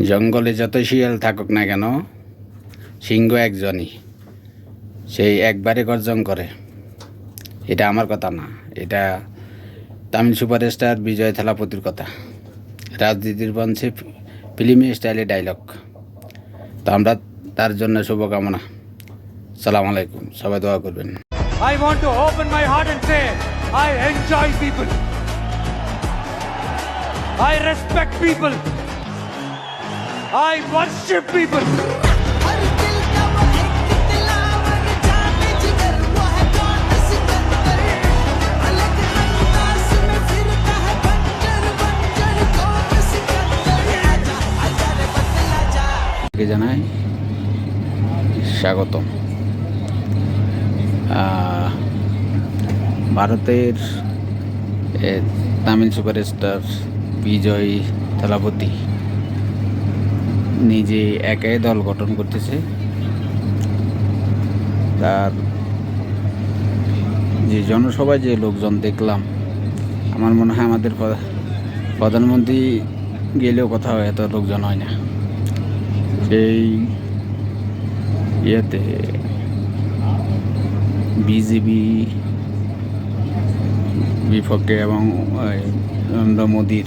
জঙ্গলে যত শিয়াল থাকুক না কেন সিংহ একজনই। সেই একবারে গর্জন করে। এটা আমার কথা না এটা তামিল সুপারস্টার বিজয় থালাপতির কথা। রাজনীতির মঞ্চে ফিল্মি স্টাইলে ডায়লগ তো আমরা তার জন্য শুভকামনা। সালাম আলাইকুম সবাই দোয়া করবেন। I want to open my heart and say, I enjoy people. I respect people. I worship people. জানাই স্বাগতম। ভারতের তামিল সুপারস্টার বিজয় থালাপতি। নিজে একাই দল গঠন করতেছে। তার যে জনসভায় যে লোকজন দেখলাম, আমার মনে হয় আমাদের প্র- প্রধানমন্ত্রী গেলেও কোথাও এত লোকজন হয় না। সেই ইয়েতে বিজেপি বিপক্ষে এবং নরেন্দ্র মোদীর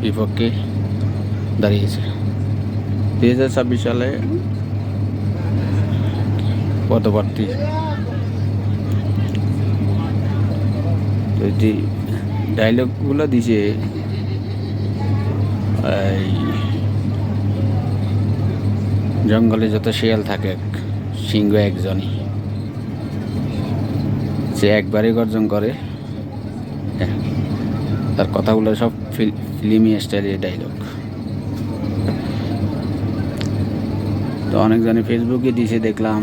বিপক্ষে দাঁড়িয়েছে। দুই হাজার ছাব্বিশ সালে পদপ্রার্থী। তো যে ডায়লগগুলো দিছে জঙ্গলে যত শিয়াল থাকে সিংহ একজনই। সে একবারই গর্জন করে। হ্যাঁ, তার কথাগুলো সব ফিল- ফিল্মি স্টাইলের ডায়লগ তো অনেকজনে ফেসবুকে দিছে, দেখলাম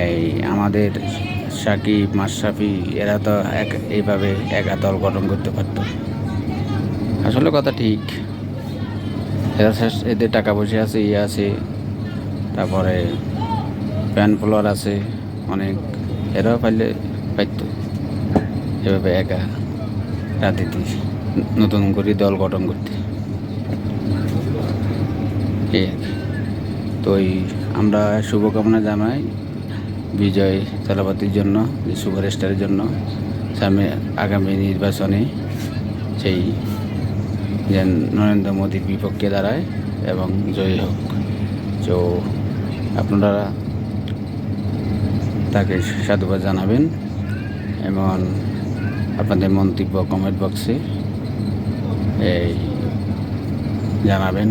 এই আমাদের সাকিব, মাশরাফি, এরা তো এক, এইভাবে একা দল গঠন করতে পারত। আসলে কথা ঠিক। এরা এদের টাকা পয়সা আছে ইয়ে আছে, তারপরে প্যান ফলোয়ার আছে, অনেক। এরাও পাইলে পাইতো, এভাবে একা রাজনীতি নতুন করে দল গঠন করতে। এই আর কি। তো আমরা শুভকামনা জানাই বিজয় থালাপতির জন্য, সুপারস্টারের জন্য, সামনে আগামী নির্বাচনে সেই যেন নরেন্দ্র মোদীর বিপক্ষে দাঁড়ায় এবং জয়ী হোক। তো আপনারা তাকে সাধুবাদ জানাবেন এবং আপনাদের মন্তব্য কমেন্ট বক্সে এই জানাবেন।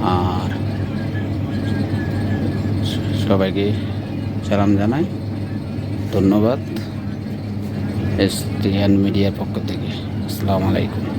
আর সবাইকে সালাম জানাই। ধন্যবাদ। এস মিডিয়ার পক্ষ থেকে। আসসালামু আলাইকুম।